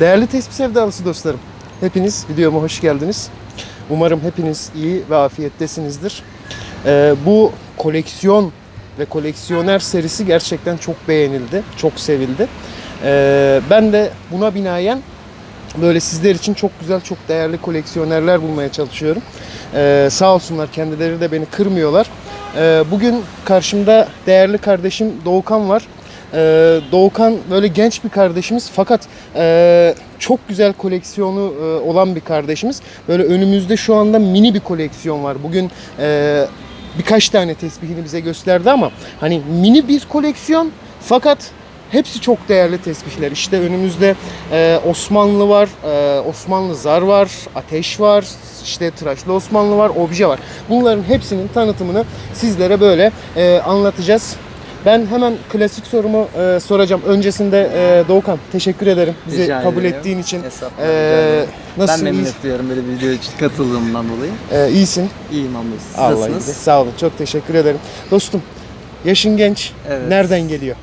Değerli tespih sevdalısı dostlarım, hepiniz videoma hoş geldiniz. Umarım hepiniz iyi ve afiyettesinizdir. Ee, bu koleksiyon ve koleksiyoner serisi gerçekten çok beğenildi, çok sevildi. Ee, ben de buna binaen böyle sizler için çok güzel, çok değerli koleksiyonerler bulmaya çalışıyorum. Ee, sağ olsunlar kendileri de beni kırmıyorlar. Ee, bugün karşımda değerli kardeşim Doğukan var. Ee, Doğukan böyle genç bir kardeşimiz fakat e, çok güzel koleksiyonu e, olan bir kardeşimiz. Böyle önümüzde şu anda mini bir koleksiyon var. Bugün e, birkaç tane tesbihini bize gösterdi ama hani mini bir koleksiyon fakat hepsi çok değerli tesbihler. İşte önümüzde e, Osmanlı var, e, Osmanlı zar var, ateş var, işte tıraşlı Osmanlı var, obje var. Bunların hepsinin tanıtımını sizlere böyle e, anlatacağız. Ben hemen klasik sorumu e, soracağım. Öncesinde e, Doğukan teşekkür ederim bizi Rica kabul ederim. ettiğin için. Estağfurullah, E, rica ederim. Ben memnun duyuyorum böyle bir video için katıldığımdan dolayı. E, iyisin. İyiyim hamdolsun. Siz Allah nasılsınız? iyilik. Sağ olun. Çok teşekkür ederim. Dostum yaşın genç. Evet. Nereden geliyor?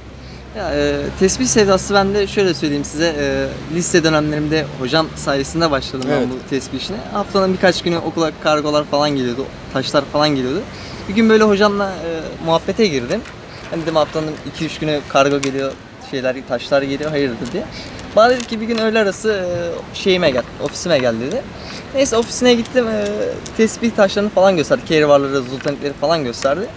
Ya, e, tesbih sevdası ben de şöyle söyleyeyim size. E, lise dönemlerimde hocam sayesinde başladım Evet. ben bu tesbih işine. Haftanın birkaç günü okula kargolar falan geliyordu. Taşlar falan geliyordu. Bir gün böyle hocamla e, muhabbete girdim. Hani dedim haftanın 2-3 günü kargo geliyor, şeyler, taşlar geliyor, hayırdır diye. Bana dedi ki bir gün öğle arası e, şeyime gel, ofisime gel dedi. Neyse ofisine gittim, e, tesbih taşlarını falan gösterdi. Kehribarları, zultanitleri falan gösterdi.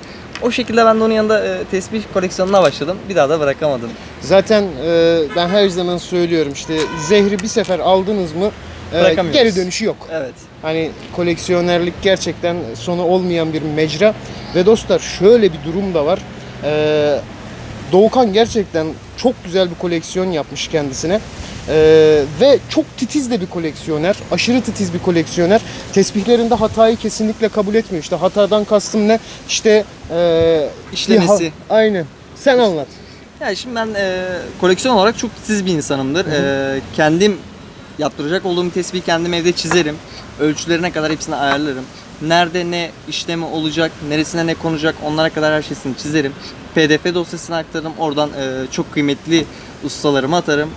O şekilde ben de onun yanında e, tesbih koleksiyonuna başladım. Bir daha da bırakamadım. Zaten e, ben her zaman söylüyorum işte zehri bir sefer aldınız mı e, geri dönüşü yok. Evet. Hani koleksiyonerlik gerçekten sonu olmayan bir mecra. Ve dostlar şöyle bir durum da var. Ee, Doğukan gerçekten çok güzel bir koleksiyon yapmış kendisine. Ee, ve çok titiz de bir koleksiyoner. Aşırı titiz bir koleksiyoner. Tesbihlerinde hatayı kesinlikle kabul etmiyor. İşte hatadan kastım ne? İşte ee, İşlemesi. Aynen. Sen anlat. Yani şimdi ben e, koleksiyon olarak çok titiz bir insanımdır. E, kendim yaptıracak olduğum tesbihi kendim evde çizerim. Ölçülerine kadar hepsini ayarlarım. Nerede ne işlemi olacak, neresine ne konacak onlara kadar her şeyini çizerim. PDF dosyasına aktarırım. Oradan e, çok kıymetli ustalarıma atarım.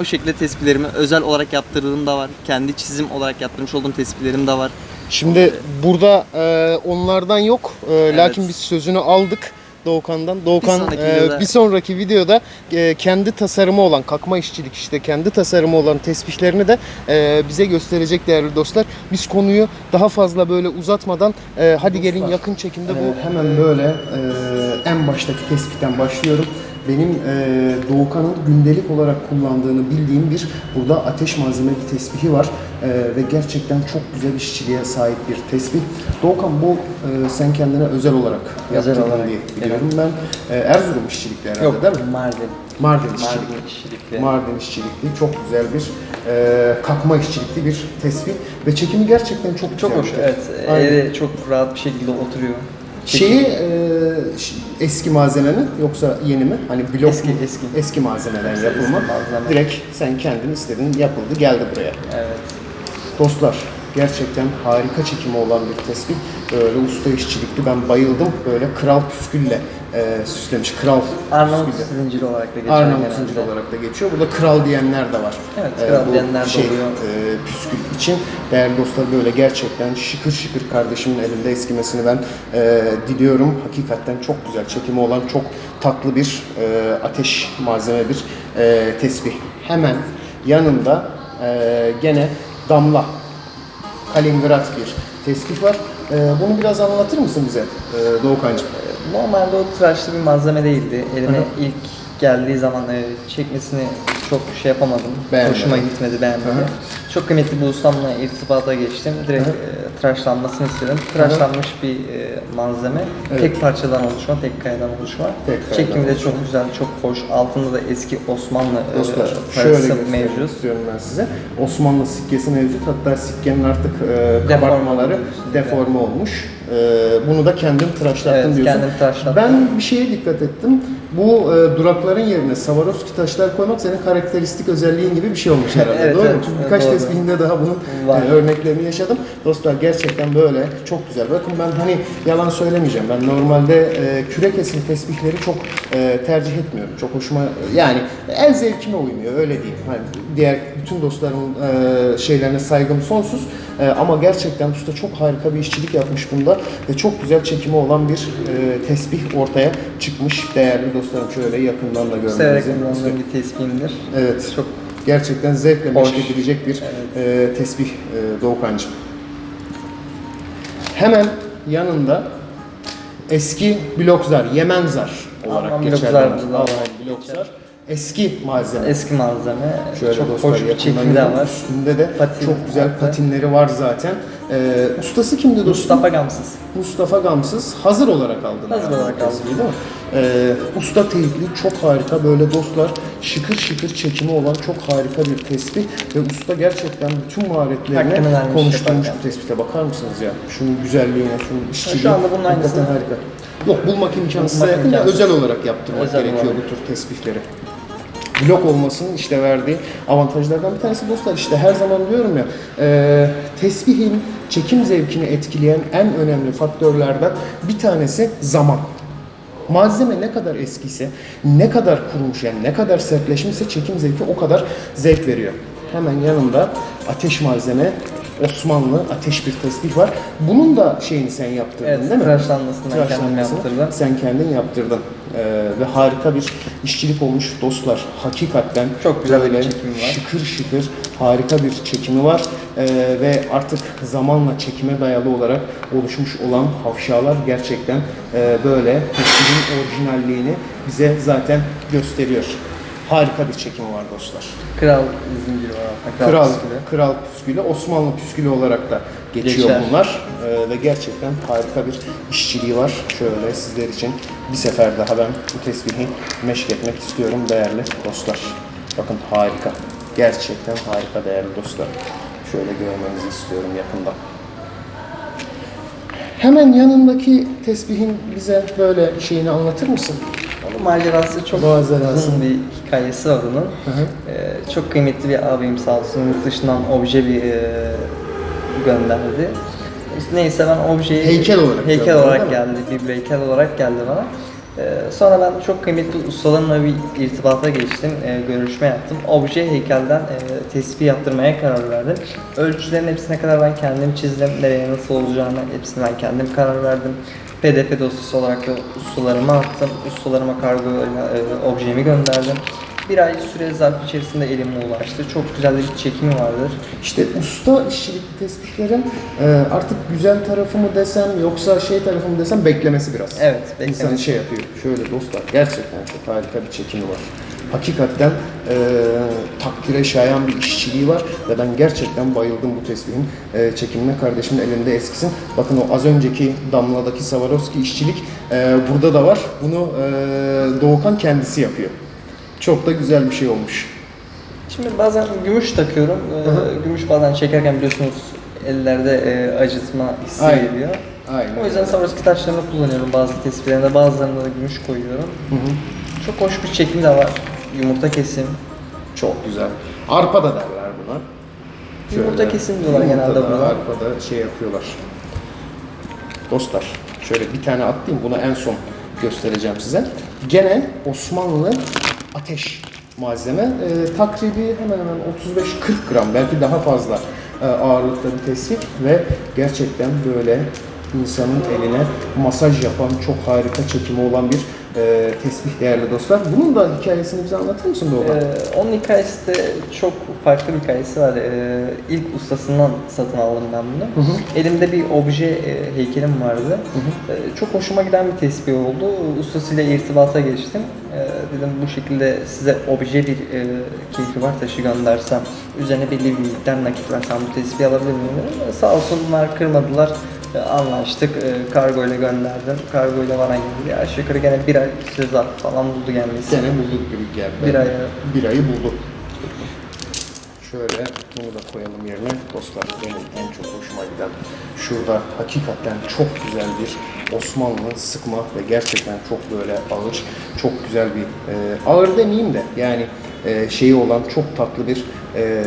O şekilde tespihlerimi özel olarak yaptırdığım da var. Kendi çizim olarak yaptırmış olduğum tespihlerim de var. Şimdi burada e, onlardan yok. E, Lakin Evet. biz sözünü aldık Doğukan'dan. Doğukan sonraki e, videoda- bir sonraki videoda e, kendi tasarımı olan kakma işçilik işte kendi tasarımı olan tesbihlerini de e, bize gösterecek değerli dostlar. Biz konuyu daha fazla böyle uzatmadan e, hadi gelin yakın çekimde bu hemen böyle e, en baştaki tespitten başlıyorum. Benim e, Doğukan'ın gündelik olarak kullandığını bildiğim bir burada ateş malzeme bir tesbihi var E, ve gerçekten çok güzel işçiliğe sahip bir tesbih. Doğukan bu e, sen kendine özel olarak Özel yaptırdın olarak, diye biliyorum ben. E, Erzurum işçilikli herhalde değil mi? Mardin. Mardin işçilikli. Mardin işçilikli. Mardin işçilikli çok güzel bir e, kakma işçilikli bir tesbih ve çekimi gerçekten çok Çok hoş. Evet. Aynen. Evde çok rahat bir şekilde oturuyor. Şeyi e, eski malzeme mi yoksa yeni mi? Hani blok Eski, mu? eski. Eski malzemeden Eski, yapılma. malzeme. Direkt sen kendin istedin yapıldı geldi buraya. Evet. Dostlar gerçekten harika çekimi olan bir tespih. Böyle usta işçilikli ben bayıldım. Böyle kral püskülle e, süslemiş. Kral Arnavut püskülle. zinciri olarak da geçer Arnavut genelde. zincir olarak da geçiyor. Burada kral diyenler de var. Evet, Ee, kral bu diyenler de şey, oluyor. E, püskül için. Değerli dostlar böyle gerçekten şıkır şıkır kardeşimin elinde eskimesini ben e, diliyorum. Hakikaten çok güzel çekimi olan çok tatlı bir e, ateş malzeme bir e, tesbih. Hemen yanında e, gene damla Kaliningrad bir tesbih var. E, bunu biraz anlatır mısın bize e, Doğukan'cığım? Normalde o tıraşlı bir malzeme değildi. Elime ilk geldiği zaman e, çekmesini çok şey yapamadım. Beğenmedin. Hoşuma gitmedi, beğenmedim. Hı hı. Çok kıymetli bir ustamla irtibata geçtim. Direkt Hı e, tıraşlanmasını istedim. Tıraşlanmış bir e, malzeme. Evet. Tek parçadan oluşma, tek kayadan oluşma. Tek kayadan Çekimi de oluşma. çok güzel, çok hoş. Altında da eski Osmanlı e, Dostlar şöyle parası göstermek mevcut. istiyorum ben size. Osmanlı sikkesi mevcut. Hatta sikkenin artık e, Deforme kabartmaları olmuş. deforme olmuş. bunu da kendin tıraşlattın Evet, diyorsun. kendim tıraşlattım. Ben bir şeye dikkat ettim. Bu e, durakların yerine Swarovski taşlar koymak senin karakteristik özelliğin gibi bir şey olmuş herhalde. Evet, doğru mu? evet, Çünkü birkaç doğru. tesbihinde daha bunun Var. e, örneklerini yaşadım. Dostlar gerçekten böyle çok güzel. Bakın ben hani yalan söylemeyeceğim. Ben normalde e, küre kesim tesbihleri çok e, tercih etmiyorum. Çok hoşuma yani el zevkime uymuyor öyle diyeyim. Hani diğer bütün dostlarımın e, şeylerine saygım sonsuz. E, ama gerçekten usta çok harika bir işçilik yapmış bunda ve çok güzel çekimi olan bir e, tesbih ortaya çıkmış. Değerli dostlarım şöyle yakından da Severek görmenizi kullandığım bir tespihimdir. Evet. Çok Gerçekten zevkle meşk edilecek bir e, tesbih e, Doğukancığım. Hemen yanında eski blokzar, Yemenzar olarak Alman geçer. Alman blokzar. Eski malzeme. eski malzeme. Şöyle çok dostlar hoş bir yakından çekimi de görün. var. Üstünde de Patin çok güzel hatta. patinleri var zaten. E, ustası kimdi dostum? Mustafa Gamsız. Mustafa Gamsız hazır olarak aldın. Hazır olarak aldım. değil mi? Ee, usta teyipli çok harika böyle dostlar şıkır şıkır çekimi olan çok harika bir tespih ve usta gerçekten bütün maharetlerini konuşturmuş bu tespite bakar mısınız ya? Şunun güzelliğine, şunun işçiliğine. şu anda bunun aynısını- harika. Yok bulmak imkansıza Bulmak yakın imkansız. özel olarak yaptırmak Özel gerekiyor olarak. bu tür tespihleri blok olmasının işte verdiği avantajlardan bir tanesi dostlar işte her zaman diyorum ya e, tesbihin çekim zevkini etkileyen en önemli faktörlerden bir tanesi zaman. Malzeme ne kadar eskiyse, ne kadar kurumuş yani ne kadar sertleşmişse çekim zevki o kadar zevk veriyor. Hemen yanında ateş malzeme Osmanlı ateş bir tesbih var. Bunun da şeyini sen yaptırdın Evet, değil mi? tıraşlanmasını ben kendim yaptırdım. Sen kendin yaptırdın. Ee, ve harika bir işçilik olmuş dostlar. Hakikaten Çok güzel bir böyle çekimi var. şıkır şıkır harika bir çekimi var. Ee, ve artık zamanla çekime dayalı olarak oluşmuş olan hafşalar gerçekten e, böyle tesbihin orijinalliğini bize zaten gösteriyor. Harika bir çekimi var dostlar. Kral zinciri var. hatta, Kral, püskülü. kral püskülü, Osmanlı püskülü olarak da geçiyor Geçer. bunlar. Ee, ve gerçekten harika bir işçiliği var. Şöyle sizler için bir sefer daha ben bu tesbihi meşk etmek istiyorum değerli dostlar. Bakın harika. Gerçekten harika değerli dostlar. Şöyle görmenizi istiyorum yakından. Hemen yanındaki tesbihin bize böyle şeyini anlatır mısın? Macerası çok Macerası. uzun bir hikayesi var onun. hı. Ee, çok kıymetli bir abim sağ olsun yurt dışından obje bir e, gönderdi. Neyse ben objeyi Heykel olarak heykel gönderdi, olarak geldi, bir heykel olarak geldi bana. Ee, sonra ben çok kıymetli ustalarımla bir irtibata geçtim, e, görüşme yaptım. Obje heykelden e, tespih yaptırmaya karar verdim. Ölçülerin hepsine kadar ben kendim çizdim, nereye nasıl olacağını hepsine ben kendim karar verdim. PDF dosyası olarak da ustalarıma attım. Ustalarıma kargoyla e, objemi gönderdim. Bir ay süre zarf içerisinde elime ulaştı. Çok güzel bir çekimi vardır. İşte usta işçilikli tespihlerin e, artık güzel tarafı mı desem yoksa şey tarafı mı desem beklemesi biraz. Evet, beklemesi. şey yapıyor. Şöyle dostlar gerçekten çok harika bir çekimi var. Hakikaten e, takdire şayan bir işçiliği var ve ben gerçekten bayıldım bu tesbihin e, çekimine. Kardeşimin elinde eskisin. Bakın o az önceki damladaki Swarovski işçilik e, burada da var. Bunu e, Doğukan kendisi yapıyor. Çok da güzel bir şey olmuş. Şimdi bazen gümüş takıyorum. Ee, gümüş bazen çekerken biliyorsunuz ellerde e, acıtma hissi Aynen. geliyor. Aynen. O yüzden Swarovski taşlarını kullanıyorum bazı tespihlerinde. Bazılarında da gümüş koyuyorum. Hı hı. Çok hoş bir çekim de var. Yumurta kesim. Çok güzel. Arpa da derler buna. Yumurta kesim diyorlar yumurta genelde da, buna. Arpa da şey yapıyorlar. Dostlar şöyle bir tane atlayayım bunu en son göstereceğim size. Gene Osmanlı ateş malzeme. Ee, takribi hemen hemen 35-40 gram belki daha fazla e, ağırlıkta bir tesbih ve gerçekten böyle insanın eline masaj yapan çok harika çekimi olan bir e, tesbih değerli dostlar. Bunun da hikayesini bize anlatır mısın Doğukan? Ee, onun hikayesi de çok farklı bir hikayesi var. Ee, ilk ustasından satın aldım ben bunu. Elimde bir obje e, heykelim vardı. Ee, çok hoşuma giden bir tespih oldu. Ustasıyla irtibata geçtim. Ee, dedim bu şekilde size obje bir e, keyfi var taşı göndersem, üzerine belli bir miktar nakit versem bu tespihi alabilir miyim dedim. Ee, Sağ olsunlar kırmadılar. Anlaştık. Ee, Kargo ile gönderdim. Kargo ile bana geldi. Aşağı yukarı gene bir ay zarfı falan buldu gelmesi. Gene bulduk gibi geldi. Bir ay. Bir ayı buldu. Şöyle Bunu da koyalım yerine. Dostlar benim en çok hoşuma giden şurada hakikaten çok güzel bir Osmanlı sıkma ve gerçekten çok böyle ağır, çok güzel bir e, ağır demeyeyim de yani e, şeyi olan çok tatlı bir e,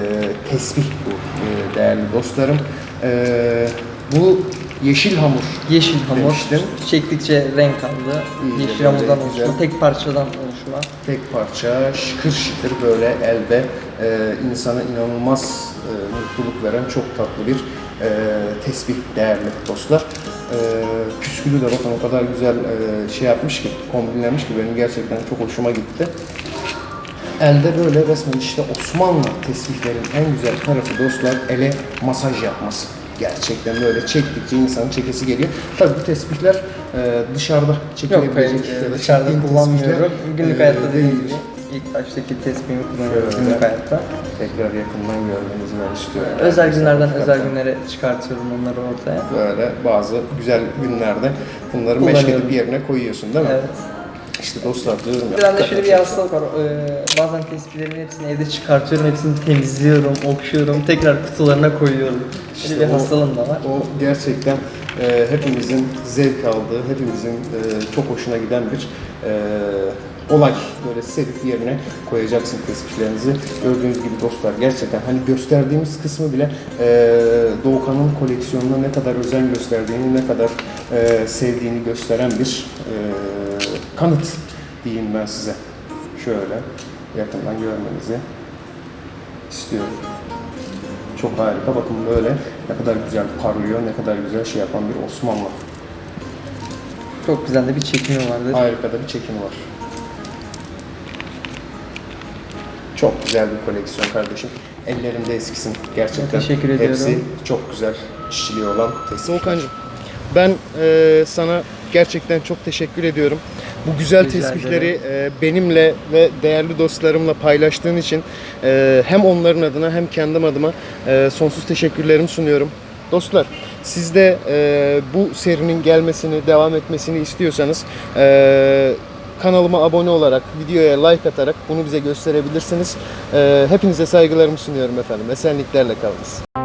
tesbih bu e, değerli dostlarım. E, bu yeşil hamur Yeşil hamur. Demiştim. Çektikçe renk aldı. İyice Yeşil hamurdan oluşma. Tek parçadan oluşma. tek parça şıkır şıkır böyle elde e, insana inanılmaz e, mutluluk veren çok tatlı bir e, tesbih değerli dostlar. E, püskülü de bakın o kadar güzel e, şey yapmış ki, kombinlenmiş ki benim gerçekten çok hoşuma gitti. Elde böyle resmen işte Osmanlı tesbihlerin en güzel tarafı dostlar ele masaj yapması. Gerçekten böyle çektikçe insanın çekesi geliyor. Tabii bu tesbihler e, dışarıda Yok çekilebilecek hayır, ya da dışarıda kullanmıyorum. tesbihler, Günlük e, hayatta değil. gibi ilk baştaki tespihimi kullanıyorum Şöyle. günlük hayatta. Tekrar yakından görmenizi ben istiyorum. Özel günlerden özel Hakikaten günlere çıkartıyorum onları ortaya. Böyle bazı güzel günlerde bunları meşgedip yerine koyuyorsun değil mi? Evet. İşte dostlar diyorum ya. Bir de şöyle bir hastalık var. Ee, bazen tespihlerimin hepsini evde çıkartıyorum, hepsini temizliyorum, okşuyorum, tekrar kutularına koyuyorum. İşte Böyle bir o- hastalığım da var. O gerçekten e, hepimizin zevk aldığı, hepimizin e, çok hoşuna giden bir e, olay. Böyle sevip yerine koyacaksın tespihlerinizi. Gördüğünüz gibi dostlar gerçekten hani gösterdiğimiz kısmı bile e, Doğukan'ın koleksiyonuna ne kadar özen gösterdiğini, ne kadar e, sevdiğini gösteren bir e, kanıt diyeyim ben size. Şöyle yakından görmenizi istiyorum. Çok harika. Bakın böyle ne kadar güzel parlıyor, ne kadar güzel şey yapan bir Osmanlı. Çok güzel de bir çekimi vardı. Harika da bir çekimi var. Çok güzel bir koleksiyon kardeşim. Ellerinde eskisin gerçekten. Teşekkür ediyorum. Hepsi çok güzel işçiliği olan tesbih. Volkan'cığım ben e, sana gerçekten çok teşekkür ediyorum. Bu güzel Rica tesbihleri e, benimle ve değerli dostlarımla paylaştığın için e, hem onların adına hem kendim adıma e, sonsuz teşekkürlerimi sunuyorum. Dostlar siz de e, bu serinin gelmesini, devam etmesini istiyorsanız e, kanalıma abone olarak, videoya like atarak bunu bize gösterebilirsiniz. E, hepinize saygılarımı sunuyorum efendim. Esenliklerle kalınız.